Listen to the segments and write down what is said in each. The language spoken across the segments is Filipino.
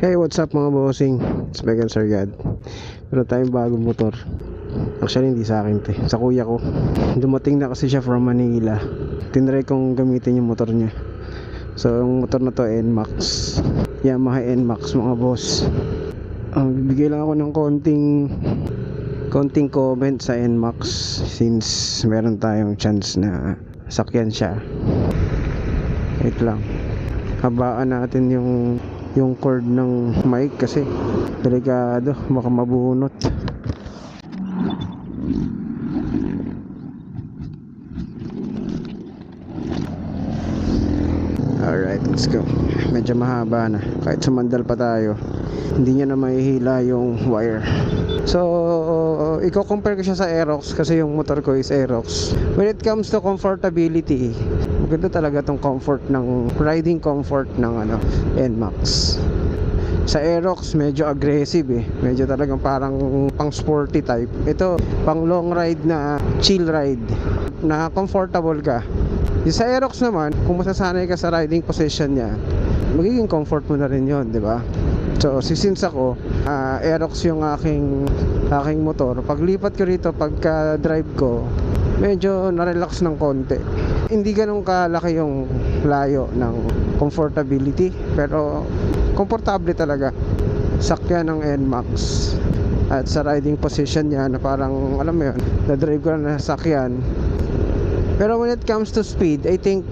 Hey, what's up mga bossing? It's Megan Sargad. Meron tayong bagong motor. Actually, hindi sa akin to. eh. Sa kuya ko. Dumating na kasi siya from Manila. Tinry kong gamitin yung motor niya. So, yung motor na to, NMAX. Yamaha NMAX mga boss. Um, bibigay lang ako ng konting konting comment sa NMAX since meron tayong chance na sakyan siya. Wait lang. Habaan natin yung yung cord ng mic kasi delikado baka mabunot Alright, let's go. Medyo mahaba na. Kahit sumandal pa tayo, hindi niya na mahihila yung wire. So, i-compare ko siya sa Aerox kasi yung motor ko is Aerox. When it comes to comfortability, maganda talaga tong comfort ng riding comfort ng ano, NMAX. Sa Aerox, medyo aggressive eh. Medyo talagang parang pang sporty type. Ito, pang long ride na chill ride. Na comfortable ka. Yung sa Aerox naman, kung masasanay ka sa riding position niya, magiging comfort mo na rin yon, di ba? So, si since ako, ah, Aerox yung aking aking motor. Paglipat ko rito, pagka drive ko, medyo na-relax ng konti. Hindi ganun kalaki yung layo ng comfortability, pero komportable talaga. Sakyan ng NMAX. At sa riding position niya na parang, alam mo yun, na-drive ko na nasakyan, pero when it comes to speed, I think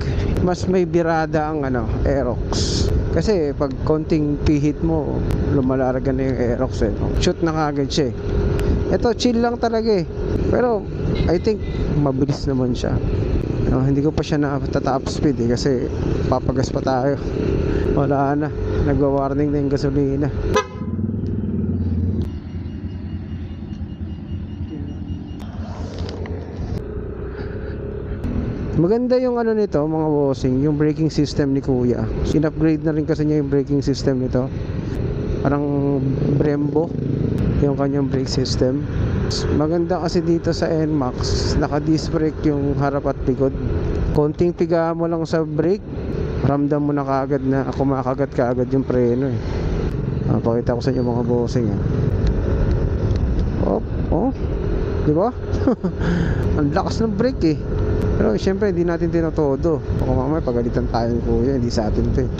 mas may birada ang ano, Aerox. Kasi pag konting pihit mo, lumalarga na yung Aerox eh. Shoot na kagad siya eh. Ito, chill lang talaga eh. Pero I think mabilis naman siya. No, hindi ko pa siya na-top speed eh kasi papagas pa tayo. Wala na. Nagwa-warning na yung gasolina. Maganda yung ano nito mga bossing, yung braking system ni Kuya. In-upgrade na rin kasi niya yung braking system nito. Parang Brembo yung kanyang brake system. Maganda kasi dito sa NMAX, naka-disc brake yung harap at likod. Konting piga mo lang sa brake, ramdam mo na kaagad na kumakagat kaagad yung preno eh. Ah, pakita ko sa inyo mga bossing ah. Oh, oh. Di ba? Ang lakas ng brake eh. Pero syempre hindi natin tinotodo. Baka mamaya pagalitan tayo ni Kuya, hindi sa atin 'to. eh.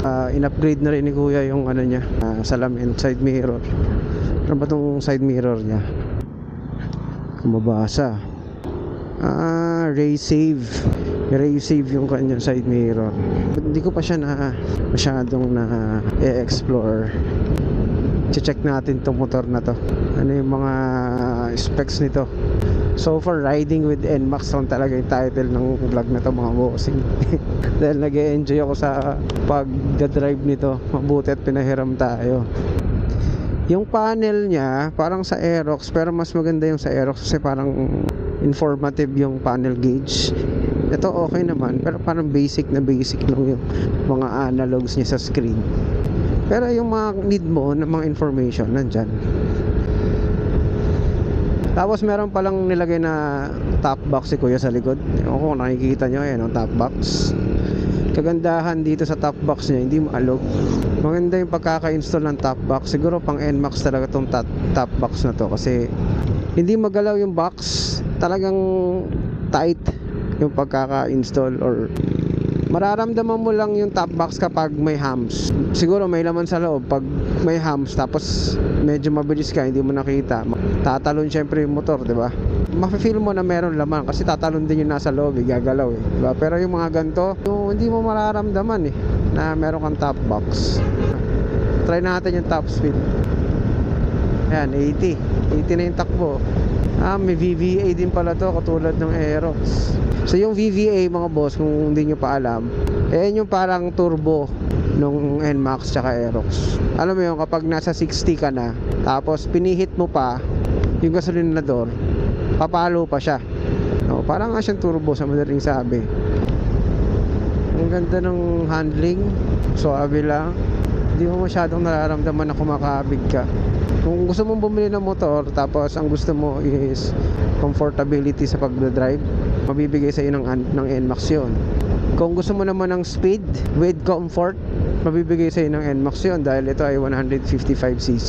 Ah, in-upgrade na rin ni Kuya yung ano niya, ah, salamin side mirror. Ano ba tong side mirror niya? Kumabasa. Ah, ray save. Ray save yung kanyang side mirror. Hindi ko pa siya na masyadong na e-explore. check natin tong motor na to. Ano yung mga specs nito. So far, riding with NMAX lang talaga yung title ng vlog na to mga bossing. Dahil nag enjoy ako sa pag-drive nito. Mabuti at pinahiram tayo. Yung panel niya, parang sa Aerox, pero mas maganda yung sa Aerox kasi parang informative yung panel gauge. Ito okay naman, pero parang basic na basic lang yung mga analogs niya sa screen. Pero yung mga need mo ng mga information, nandyan. Tapos meron palang nilagay na top box si Kuya sa likod. Ewan ko kung nakikita nyo yan, ang top box. Kagandahan dito sa top box niya, hindi maalog. Maganda yung pagkaka-install ng top box. Siguro pang NMAX talaga tong top, top box na to kasi hindi magalaw yung box. Talagang tight yung pagkaka-install or mararamdaman mo lang yung top box kapag may hams. Siguro may laman sa loob pag may hams tapos medyo mabilis ka, hindi mo nakita. Tatalon syempre yung motor, 'di ba? Mafe-feel mo na meron laman kasi tatalon din yung nasa loob, eh, gagalaw eh. Diba? Pero yung mga ganito, yung hindi mo mararamdaman eh na meron kang top box. Try natin yung top speed. Ayan, 80. 80 na yung takbo. Ah, may VVA din pala to katulad ng Aerox. So yung VVA mga boss, kung hindi nyo pa alam, eh yung parang turbo nung NMAX tsaka Aerox. Alam mo yun, kapag nasa 60 ka na, tapos pinihit mo pa yung gasolinador, papalo pa siya. No, parang nga siyang turbo sa madaling sabi. Ang ganda ng handling, suabe lang. Hindi mo masyadong nararamdaman na kumakabig ka. Kung gusto mong bumili ng motor tapos ang gusto mo is comfortability sa pagdadrive, mabibigay sa iyo ng, ng NMAX yun. Kung gusto mo naman ng speed with comfort, mabibigay sa'yo ng NMAX yun dahil ito ay 155cc.